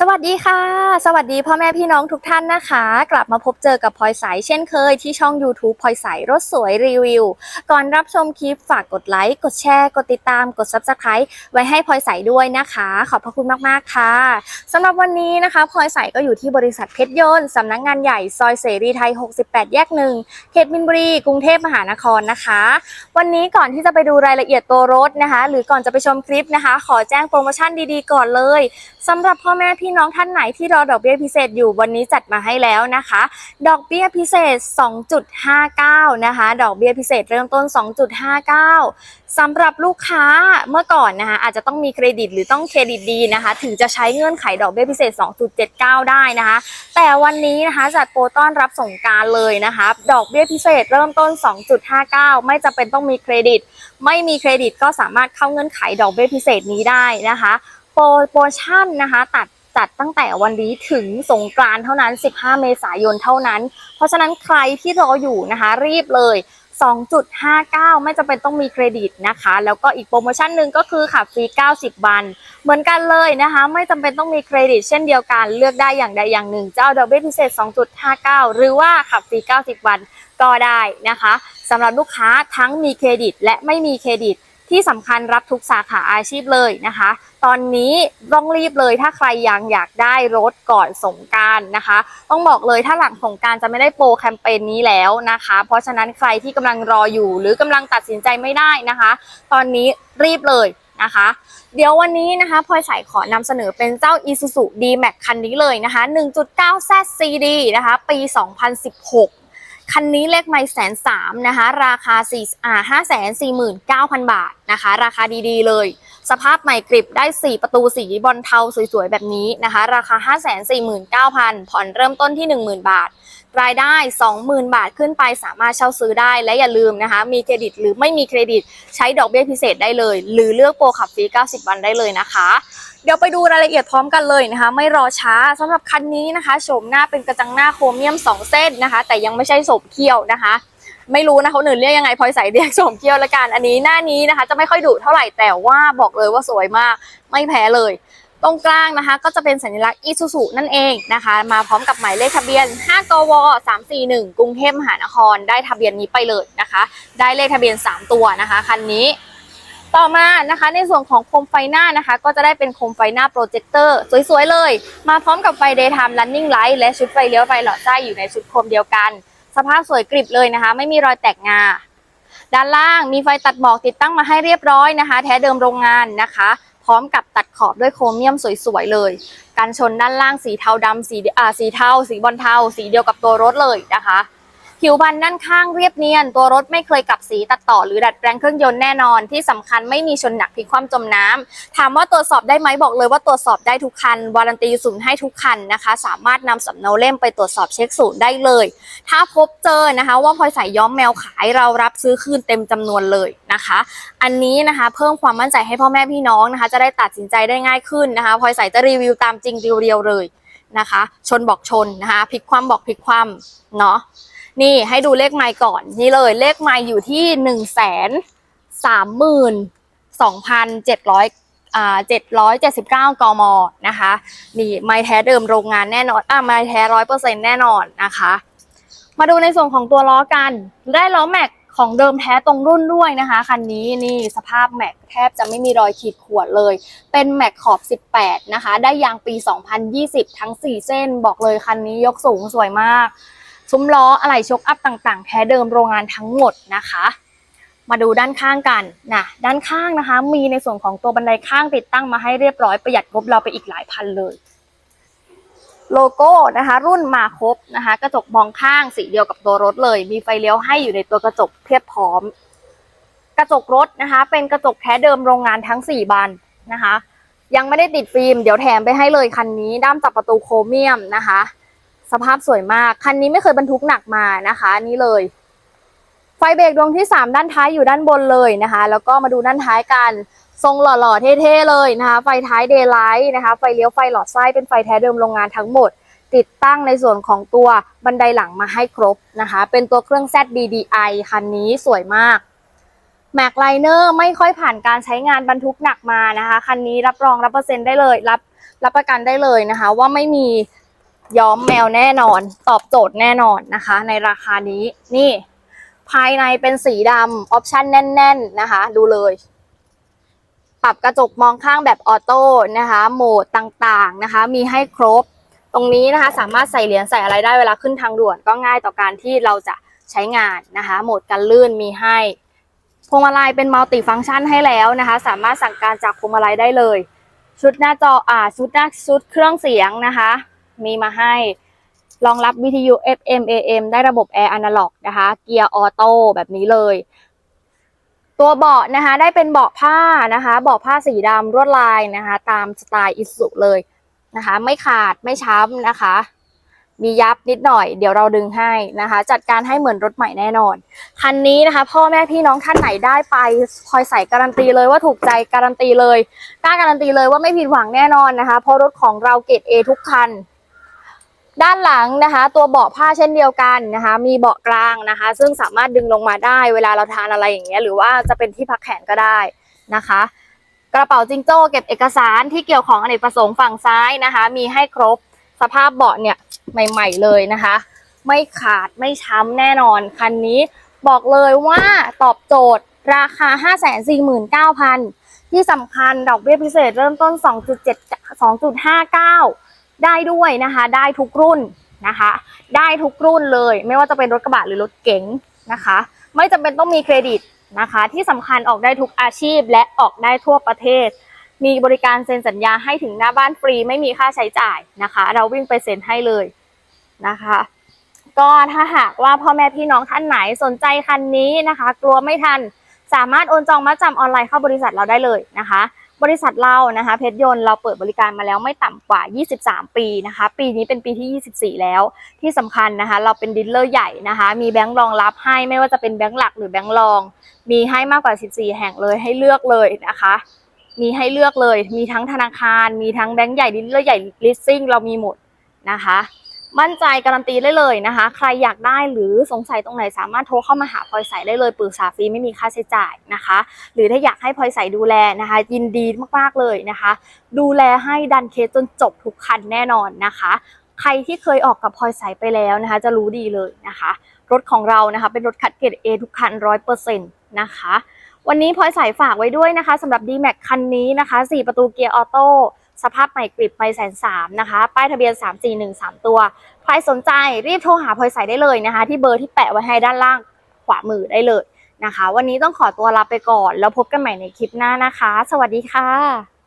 สวัสดีค่ะ สวัสดีพ่อแม่พี่น้องทุกท่านนะคะ กลับมาพบเจอกับพลอยใสเช่นเคยที่ช่อง YouTube พลอยใสรถสวยรีวิว ก่อนรับชมคลิปฝากกดไลค์กดแชร์กดติดตามกด Subscribe ไว้ให้พลอยใสด้วยนะคะ ขอบพระคุณมากๆค่ะสำหรับวันนี้นะคะพลอยใสก็อยู่ที่บริษัทเพชรยนต์สำนักงงานใหญ่ซอยเสรีไทย 68 แยกหนึ่งเขตมินบุรีกรุงเทพมหานครนะคะ วันนี้ก่อนที่จะไปดูรายละเอียดตัวรถนะคะ หรือก่อนจะไปชมคลิปนะคะ ขอแจ้งโปรโมชั่นดีๆ ก่อนเลยสำหรับพ่อแม่พี่น้องท่านไหนที่รอดอกเบี้ยพิเศษอยู่วันนี้จัดมาให้แล้วนะคะ ดอกเบี้ยพิเศษ 2.59 นะคะ ดอกเบี้ยพิเศษเริ่มต้น 2.59สำหรับลูกค้าเมื่อก่อนนะคะ อาจจะต้องมีเครดิตหรือต้องเครดิตดีนะคะ ถึงจะใช้เงื่อนไขดอกเบี้ยพิเศษ 2.79 ได้นะคะ แต่วันนี้นะคะจัดโปรต้อนรับสงการเลยนะคะ ดอกเบี้ยพิเศษเริ่มต้น 2.59 ไม่จำเป็นต้องมีเครดิต ไม่มีเครดิตก็สามารถเข้าเงื่อนไขดอกเบี้ยพิเศษนี้ได้นะคะโปรโมชั่นนะคะ ตัด จัดตั้งแต่วันนี้ถึงสงกรานต์เท่านั้น 15 เมษายนเท่านั้น เพราะฉะนั้นใครที่รออยู่นะคะรีบเลย 2.59 ไม่จำเป็นต้องมีเครดิตนะคะ แล้วก็อีกโปรโมชั่นหนึ่งก็คือขับฟรี 90 วัน เหมือนกันเลยนะคะ ไม่จำเป็นต้องมีเครดิต เช่นเดียวกันเลือกได้อย่างใดอย่างหนึ่ง เจ้าดอกเบี้ยพิเศษ 2.59 หรือว่าขับฟรี 90 วันก็ได้นะคะสำหรับลูกค้าทั้งมีเครดิตและไม่มีเครดิต ที่สำคัญรับทุกสาขาอาชีพเลยนะคะ ตอนนี้ต้องรีบเลยถ้าใครยังอยากได้รถก่อนสงการนะคะ ต้องบอกเลยถ้าหลังสงการจะไม่ได้โปรแคมเปญนี้แล้วนะคะ เพราะฉะนั้นใครที่กำลังรออยู่หรือกำลังตัดสินใจไม่ได้นะคะ ตอนนี้รีบเลยนะคะเดี๋ยววันนี้นะคะพลอยสายขอนำเสนอเป็นเจ้า Isuzu D-Max คันนี้เลยนะคะ 1.9 ZCD นะคะ ปี 2016 คันนี้เลขไม่แสนสามนะคะ ราคาสี่อ่าห้าแสนสี่หมื่นเก้าพันบาทนะคะ ราคาดีๆเลย สภาพใหม่กริบได้ 4 ประตูสีบอลเทาสวยๆ แบบนี้นะคะ ราคา 5 4 9 0 0 0 ผ่อนเริ่มต้นที่ 10,000 บาท รายได้ 20,000 บาทขึ้นไปสามารถเช่าซื้อได้และอย่าลืมนะคะ มีเครดิตหรือไม่มีเครดิตใช้ดอกเบี้ยพิเศษได้เลย หรือเลือกโปรขับฟรี 90 วันได้เลยนะคะ เดี๋ยวไปดูรายละเอียดพร้อมกันเลยนะคะ ไม่รอช้าสำหรับคันนี้นะคะโฉมหน้าเป็นกระจังหน้าโครเมียม 2 เส้นนะคะ แต่ยังไม่ใช่โฉมเขี้ยวนะคะ ไม่รู้นะเขาหนึ่นเรียกยังไงพลอยใสเรียกโฉมเขี้ยวละกันอันนี้หน้านี้นะคะ จะไม่ค่อยดุเท่าไหร่แต่ว่าบอกเลยว่าสวยมากไม่แพ้เลยตรงกลางนะคะก็จะเป็นสัญลักษณ์อีซูซูนั่นเองนะคะ มาพร้อมกับหมายเลขทะเบียน 5 กว 341 กรุงเทพมหานคร ได้ทะเบียนนี้ไปเลยนะคะ ได้เลขทะเบียน 3 ตัวนะคะคันนี้ ต่อมานะคะในส่วนของโคมไฟหน้านะคะ ก็จะได้เป็นโคมไฟหน้าโปรเจคเตอร์สวยๆเลย มาพร้อมกับไฟ daytime running light และชุดไฟเลี้ยวไฟหลอดไส้อยู่ในชุดโคมเดียวกัน สภาพสวยกริบเลยนะคะ ไม่มีรอยแตกงา ด้านล่างมีไฟตัดหมอกติดตั้งมาให้เรียบร้อยนะคะ แท้เดิมโรงงานนะคะ พร้อมกับตัดขอบด้วยโครเมียมสวยๆเลยกันชนด้านล่างสีเทาดำสีอ่าสีเทาสีบอลเทาสีเดียวกับตัวรถเลยนะคะ ผิวพันด้านข้างเรียบเนียน ตัวรถไม่เคยกลับสีตัดต่อหรือดัดแปลงเครื่องยนต์แน่นอน ที่สำคัญไม่มีชนหนักพลิกคว่ำจมน้ำถามว่าตรวจสอบได้ไหมบอกเลยว่าตรวจสอบได้ทุกคันวารันตีศูนย์ให้ทุกคันนะคะ สามารถนำสำเนาเล่มไปตรวจสอบเช็คศูนย์ได้เลย ถ้าพบเจอนะคะ ว่าพลอยใส่ย้อมแมวขายเรารับซื้อคืนเต็มจำนวนเลยนะคะ อันนี้นะคะ เพิ่มความมั่นใจให้พ่อแม่พี่น้องนะคะ จะได้ตัดสินใจได้ง่ายขึ้นนะคะพลอยใส่จะรีวิวตามจริงเรียวๆเลยนะคะ ชนบอกชนนะคะพลิกความบอกพลิกความเนาะ นี่ให้ดูเลขไมล์ก่อน นี่เลยเลขไมล์อยู่ที่หนึ่งแสนสามหมื่นสองพันเจ็ดร้อยอ่าเจ็ดร้อยเจ็ดสิบเก้ากมนะคะ นี่ไมล์แท้เดิมโรงงานแน่นอนอ่าไมล์แท้ร้อยเปอร์เซ็นแน่นอนนะคะ มาดูในส่วนของตัวล้อกัน ได้ล้อแม็กของเดิมแท้ตรงรุ่นด้วยนะคะคันนี้นี่สภาพแม็กแทบจะไม่มีรอยขีดข่วนเลย เป็นแม็กขอบ 18 นะคะ ได้ยางปี 2020 ทั้ง 4 เส้นบอกเลยคันนี้ยกสูงสวยมาก ซุ้มล้ออะไหล่ชกอัพต่างๆ แท้เดิมโรงงานทั้งหมดนะคะ มาดูด้านข้างกันนะด้านข้างนะคะ มีในส่วนของตัวบันไดข้างติดตั้งมาให้เรียบร้อยประหยัดงบเราไปอีกหลายพันเลยโลโก้นะคะ รุ่นมาครบนะคะ กระจกมองข้างสีเดียวกับตัวรถเลย มีไฟเลี้ยวให้อยู่ในตัวกระจกเพียบพร้อม กระจกรถนะคะ เป็นกระจกแท้เดิมโรงงานทั้ง 4 บานนะคะ ยังไม่ได้ติดฟิล์มเดี๋ยวแถมไปให้เลยคันนี้ ด้ามจับประตูโครเมียมนะคะ สภาพสวยมาก คันนี้ไม่เคยบรรทุกหนักมานะคะนี่เลย ไฟเบรกดวงที่ 3 ด้านท้ายอยู่ด้านบนเลยนะคะ แล้วก็มาดูด้านท้ายกัน ทรงหล่อๆ เท่ๆ เลยนะคะ ไฟท้ายเดย์ไลท์นะคะ ไฟเลี้ยวไฟหลอดไส้เป็นไฟแท้เดิมโรงงานทั้งหมด ติดตั้งในส่วนของตัวบันไดหลังมาให้ครบนะคะ เป็นตัวเครื่อง ZDDI คันนี้สวยมากแม็กไลเนอร์ไม่ค่อยผ่านการใช้งานบรรทุกหนักมานะคะ คันนี้รับรองรับเปอร์เซ็นต์ได้เลย รับรับประกันได้เลยนะคะ ว่าไม่มี ย้อมแมวแน่นอน ตอบโจทย์แน่นอนนะคะ ในราคานี้นี่ ภายในเป็นสีดำออปชั่นแน่น ๆนะคะ ดูเลย ปรับกระจกมองข้างแบบออโต้นะคะ โหมดต่างๆนะคะ มีให้ครบ ตรงนี้นะคะ สามารถใส่เหรียญใส่อะไรได้เวลาขึ้นทางด่วนก็ง่ายต่อการที่เราจะใช้งานนะคะ โหมดกันลื่นมีให้พวงมาลัยเป็นมัลติฟังก์ชันให้แล้วนะคะ สามารถสั่งการจากพวงมาลัยได้เลย ชุดหน้าจออ่าชุดหน้าชุดเครื่องเสียงนะคะ มีมาให้รองรับวิทยุ FM AM ได้ระบบแอร์อนาล็อกนะคะ เกียร์ออโต้แบบนี้เลย ตัวเบาะนะคะ ได้เป็นเบาะผ้านะคะ เบาะผ้าสีดำลวดลายนะคะ ตามสไตล์อิสุเลยนะคะ ไม่ขาดไม่ช้ำนะคะ มียับนิดหน่อย เดี๋ยวเราดึงให้นะคะ จัดการให้เหมือนรถใหม่แน่นอน คันนี้นะคะ พ่อแม่พี่น้องท่านไหนได้ไป คอยใส่การันตีเลยว่าถูกใจการันตีเลยกล้าการันตีเลยว่าไม่ผิดหวังแน่นอนนะคะ เพราะรถของเราเกรด A ทุกคัน ด้านหลังนะคะ ตัวเบาะผ้าเช่นเดียวกันนะคะ มีเบาะกลางนะคะ ซึ่งสามารถดึงลงมาได้ เวลาเราทานอะไรอย่างเงี้ยหรือว่าจะเป็นที่พักแขนก็ได้นะคะ กระเป๋าจิงโจ้เก็บเอกสารที่เกี่ยวของอเนกประสงค์ฝั่งซ้ายนะคะ มีให้ครบสภาพเบาะเนี่ยใหม่ ๆ เลยนะคะ ไม่ขาดไม่ช้ำแน่นอนคันนี้บอกเลยว่าตอบโจทย์ราคา 549,000 ที่สำคัญดอกเบี้ยพิเศษเริ่มต้น 2.7 2.59 ได้ด้วยนะคะ ได้ทุกรุ่นนะคะ ได้ทุกรุ่นเลย ไม่ว่าจะเป็นรถกระบะหรือรถเก๋งนะคะ ไม่จำเป็นต้องมีเครดิตนะคะ ที่สำคัญออกได้ทุกอาชีพและออกได้ทั่วประเทศ มีบริการเซ็นสัญญาให้ถึงหน้าบ้านฟรีไม่มีค่าใช้จ่ายนะคะ เราวิ่งไปเซ็นให้เลยนะคะก็ถ้าหากว่าพ่อแม่พี่น้องท่านไหนสนใจคันนี้นะคะ กลัวไม่ทัน สามารถโอนจองมัดจำออนไลน์เข้าบริษัทเราได้เลยนะคะ บริษัทเรานะคะเพชรยนต์เราเปิดบริการมาแล้วไม่ต่ำกว่า 23 ปีนะคะ ปีนี้เป็นปีที่ 24 แล้ว ที่สำคัญนะคะ เราเป็นดีลเลอร์ใหญ่นะคะ มีแบงค์รองรับให้ไม่ว่าจะเป็นแบงค์หลักหรือแบงค์รอง มีให้มากกว่า 14 แห่งเลยให้เลือกเลยนะคะ มีให้เลือกเลย มีทั้งธนาคาร มีทั้งแบงค์ใหญ่ดีลเลอร์ใหญ่ลิสซิ่งเรามีหมดนะคะ มั่นใจการันตีได้เลยนะคะ ใครอยากได้หรือสงสัยตรงไหนสามารถโทรเข้ามาหาพลอยใสได้เลยปรึกษาฟรีไม่มีค่าใช้จ่ายนะคะ หรือถ้าอยากให้พลอยใสดูแลนะคะ ยินดีมากๆเลยนะคะ ดูแลให้ดันเคสจนจบทุกคันแน่นอนนะคะ ใครที่เคยออกกับพลอยใสไปแล้วนะคะ จะรู้ดีเลยนะคะ รถของเรานะคะเป็นรถคัดเกรด A ทุกคันร้อยเปอร์เซ็นต์นะคะวันนี้พลอยใสฝากไว้ด้วยนะคะสำหรับ D-Max คันนี้นะคะ 4 ประตูเกียร์ออโต้ สภาพใหม่กริบไม่แสนสามนะคะ ป้ายทะเบียน 3413 ตัว ใครสนใจรีบโทรหาพลอยใสได้เลยนะคะ ที่เบอร์ที่แปะไว้ให้ด้านล่างขวามือได้เลยนะคะ วันนี้ต้องขอตัวลาไปก่อน แล้วพบกันใหม่ในคลิปหน้านะคะ สวัสดีค่ะ